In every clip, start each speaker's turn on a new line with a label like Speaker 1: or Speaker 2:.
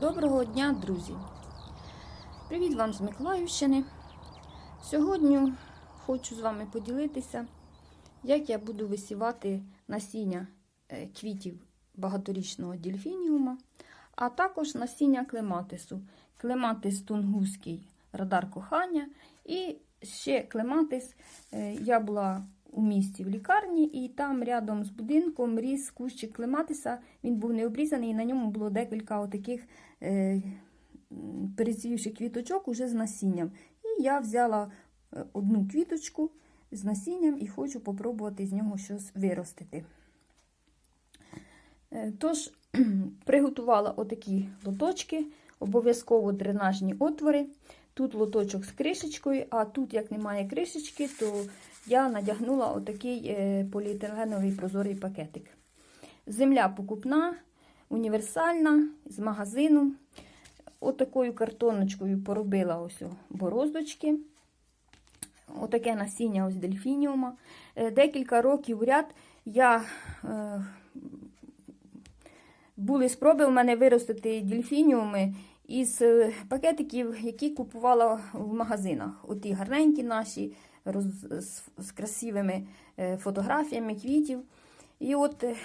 Speaker 1: Доброго дня, друзі! Привіт вам з Миколаївщини. Сьогодні хочу з вами поділитися, як я буду висівати насіння е, квітів багаторічного дельфініума, а також насіння клематису. Клематис тунгуський радар кохання. І ще клематис. е, Я була у місті в лікарні, і там рядом з будинком ріс кущик клематиса. Він був не обрізаний, і на ньому було декілька отаких е, перецвівших квіточок уже з насінням. І я взяла е, одну квіточку з насінням і хочу попробувати з нього щось виростити. Е, Тож, приготувала отакі лоточки, обов'язково дренажні отвори. Тут лоточок з кришечкою, а тут, як немає кришечки, то я надягнула отакий е, поліетиленовий прозорий пакетик. Земля покупна, універсальна, з магазину. Отакою картоночкою поробила ось бороздочки. Отаке насіння ось дельфініума. Е, Декілька років ряд я е, були спроби у мене виростити дельфініуми із пакетиків, які купувала в магазинах. Оті гарненькі наші, роз, з, красивими е, фотографіями квітів. І от е,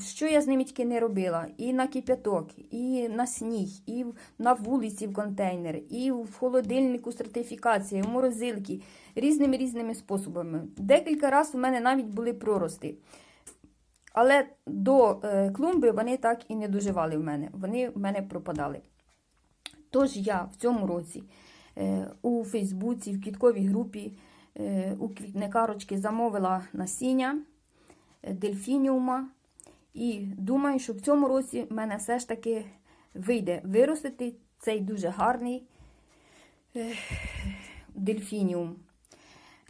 Speaker 1: що я з ними тільки не робила: і на кип'яток, і на сніг, і на вулиці в контейнер, і в холодильнику сертифікація, і в морозилки, різними різними способами. Декілька разів у мене навіть були прорости. Але до е, клумби вони так і не доживали в мене. Вони в мене пропадали. Тож я в цьому році у Фейсбуці, в квітковій групі у квітникарочки замовила насіння е, дельфініума. І думаю, що в цьому році в мене все ж таки вийде виростити цей дуже гарний е, дельфініум.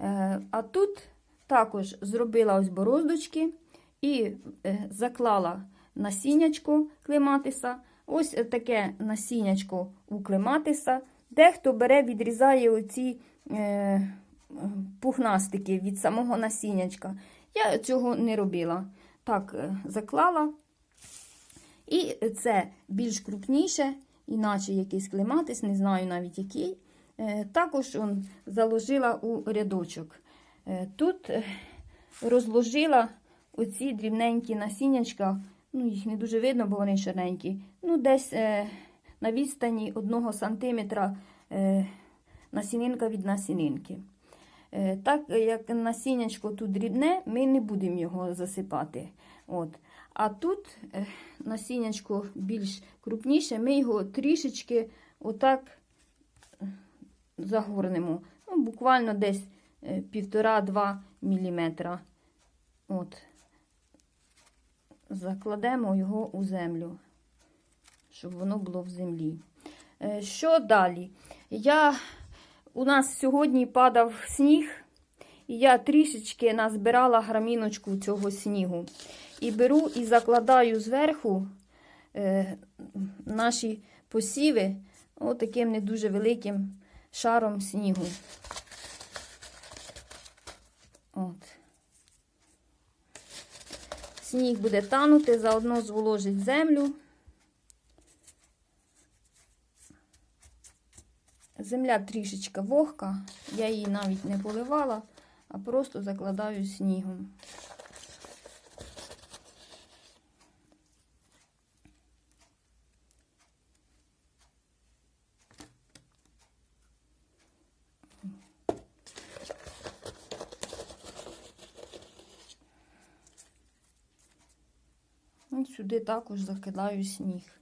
Speaker 1: Е, А тут також зробила ось бороздочки і е, заклала насіннячко клематиса. Ось таке насіннячко у клематиса. Дехто бере, відрізає оці е, пухнастики від самого насіннячка. Я цього не робила. Так, е, заклала. І це більш крупніше, іначе якийсь клематис, не знаю навіть який. Е, Також он, заложила у рядочок. Е, Тут е, розложила оці дрібненькі насіннячка, ну їх не дуже видно, бо вони ширенькі. Ну, десь е, на відстані 1 см е, насінинка від насінинки. Е, Так як насіннячко тут дрібне, ми не будемо його засипати. От. А тут е, насіннячко більш крупніше, ми його трішечки отак загорнемо. Ну, буквально десь е, 1,5-2 мм. От. Закладемо його у землю, щоб воно було в землі. Що далі? Я, у нас сьогодні падав сніг, і я трішечки назбирала граміночку цього снігу. І беру і закладаю зверху е, наші посіви отаким не дуже великим шаром снігу. От. Сніг буде танути, заодно зволожить землю. Земля трішечка вогка, я її навіть не поливала, а просто закладаю снігом. І сюди також закидаю сніг.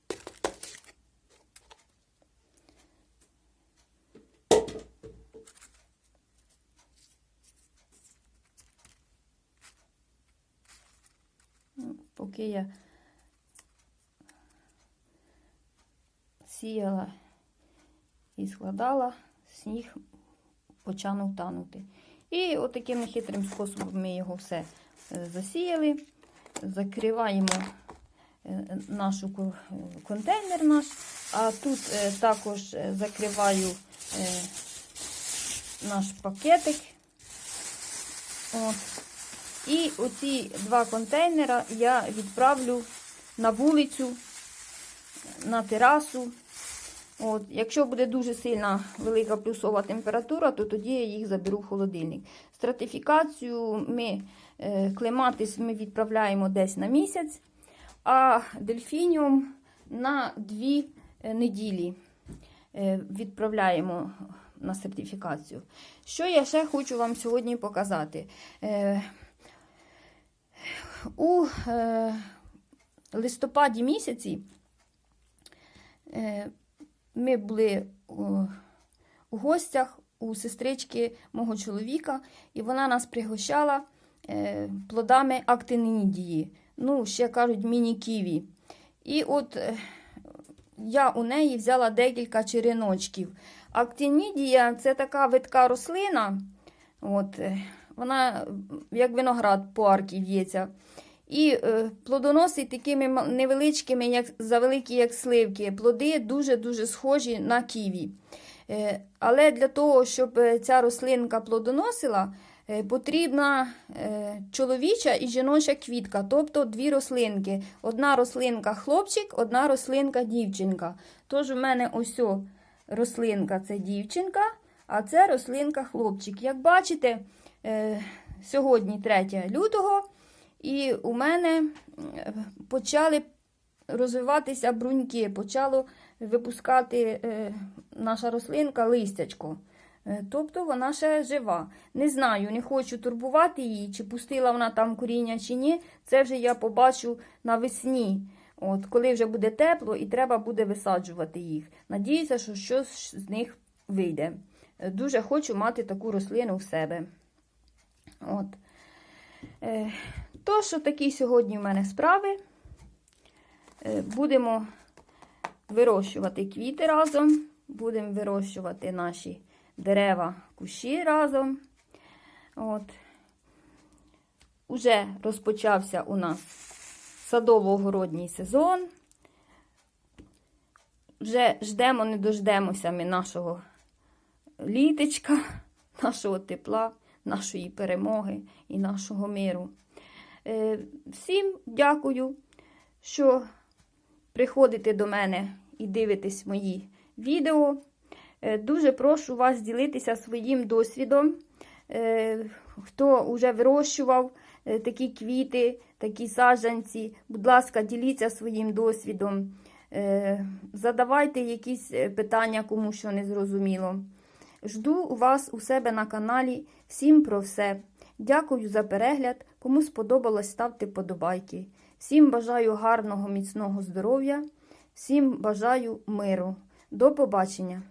Speaker 1: Поки я сіяла і складала, сніг почав танути. І отаким нехитрим способом ми його все е, засіяли закриваємо е, нашу контейнер наш, а тут е, також закриваю наш пакетик. От. І оці два контейнера я відправлю на вулицю на терасу. От, якщо буде дуже сильна велика плюсова температура, то тоді я їх заберу в холодильник. Стратифікацію ми е, клематис ми відправляємо десь на місяць, а дельфініум на дві е, неділі е, відправляємо на сертифікацію. Що я ще хочу вам сьогодні показати? У е, листопаді місяці е, ми були у, у гостях у сестрички мого чоловіка, і вона нас пригощала е, плодами актинидії. Ну, ще кажуть, міні-ківі. І от е, я у неї взяла декілька череночків. Актинідія це така видка рослина. От, е, вона як виноград по аркі в'ється. І е, плодоносить такими невеличкими, як, завеликі, як сливки. Плоди дуже-дуже схожі на ківі. Е, але для того, щоб е, ця рослинка плодоносила, е, потрібна е, чоловіча і жіноча квітка, тобто дві рослинки. Одна рослинка хлопчик, одна рослинка дівчинка. Тож у мене ось рослинка це дівчинка, а це рослинка хлопчик. Як бачите, сьогодні 3 лютого. І у мене е, почали розвиватися бруньки, почало випускати е, наша рослинка листячко. Е, Тобто вона ще жива. Не знаю, не хочу турбувати її, чи пустила вона там коріння, чи ні. Це вже я побачу навесні. От, коли вже буде тепло і треба буде висаджувати їх. Надіюся, що щось з них вийде. Е, Дуже хочу мати таку рослину в себе. От. Е, що такі сьогодні в мене справи. Е, Будемо вирощувати квіти разом, будемо вирощувати наші дерева, кущі разом. От. Уже розпочався у нас садово-огородній сезон. Вже ждемо, не дождемося ми нашого літочка, нашого тепла, нашої перемоги і нашого миру. Е, Всім дякую, що приходите до мене і дивитесь мої відео. Е, Дуже прошу вас ділитися своїм досвідом. Е, Хто вже вирощував такі квіти, такі саджанці, будь ласка, діліться своїм досвідом. Задавайте якісь питання, кому що не зрозуміло. Жду вас у себе на каналі. Всім про все. Дякую за перегляд. Кому сподобалось, ставте подобайки. Всім бажаю гарного, міцного здоров'я. Всім бажаю миру. До побачення!